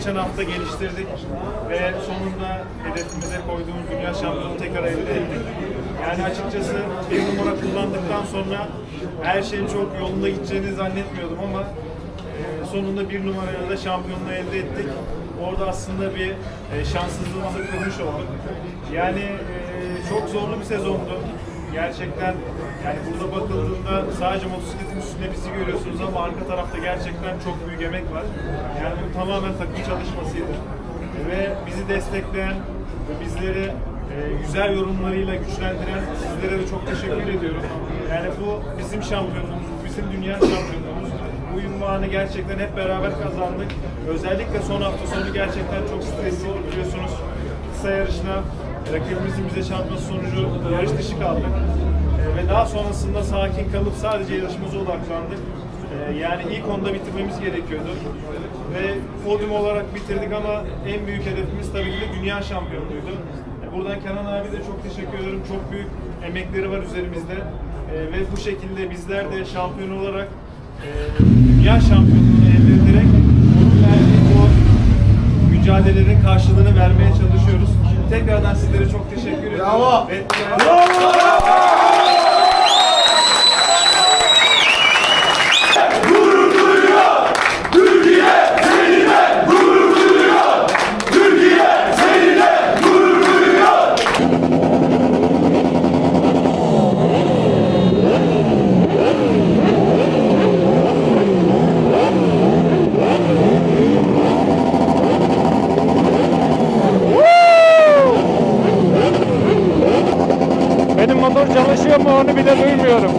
geçen hafta geliştirdik ve sonunda hedefimize koyduğumuz dünya şampiyonu tekrar elde ettik. Yani açıkçası bir numara kullandıktan sonra her şeyin çok yolunda gideceğini zannetmiyordum ama e, sonunda bir numarayla da şampiyonluğu elde ettik. Orada aslında bir e, şanssızlığımızı kırmış olduk. Yani e, çok zorlu bir sezondu. Gerçekten yani burada bakıldığında sadece motosikletin üstünde bizi görüyorsunuz ama arka tarafta gerçekten çok büyük emek var. Yani bu tamamen takım çalışmasıydı. Ve bizi destekleyen ve bizleri e, güzel yorumlarıyla güçlendiren sizlere de çok teşekkür ediyorum. Yani bu bizim şampiyonluğumuz, bizim dünya şampiyonluğumuz. Bu ünvanı gerçekten hep beraber kazandık. Özellikle son hafta sonu gerçekten çok stresli biliyorsunuz. Kısa yarışına rakibimizin bize çarpması sonucu yarış dışı kaldık. E, ve daha sonrasında sakin kalıp sadece yarışımıza odaklandık. E, yani ilk onda bitirmemiz gerekiyordu. Ve podyum olarak bitirdik ama en büyük hedefimiz tabii ki de dünya şampiyonluğuydu. E, buradan Kenan abi de çok teşekkür ederim. Çok büyük emekleri var üzerimizde. Ve bu şekilde bizler de şampiyon olarak e, dünya şampiyonluğunu mücadelelerin karşılığını vermeye çalışıyoruz. Tekrardan sizlere çok teşekkür ediyorum. Bravo. Ve, benim motor çalışıyor mu onu bile duymuyorum.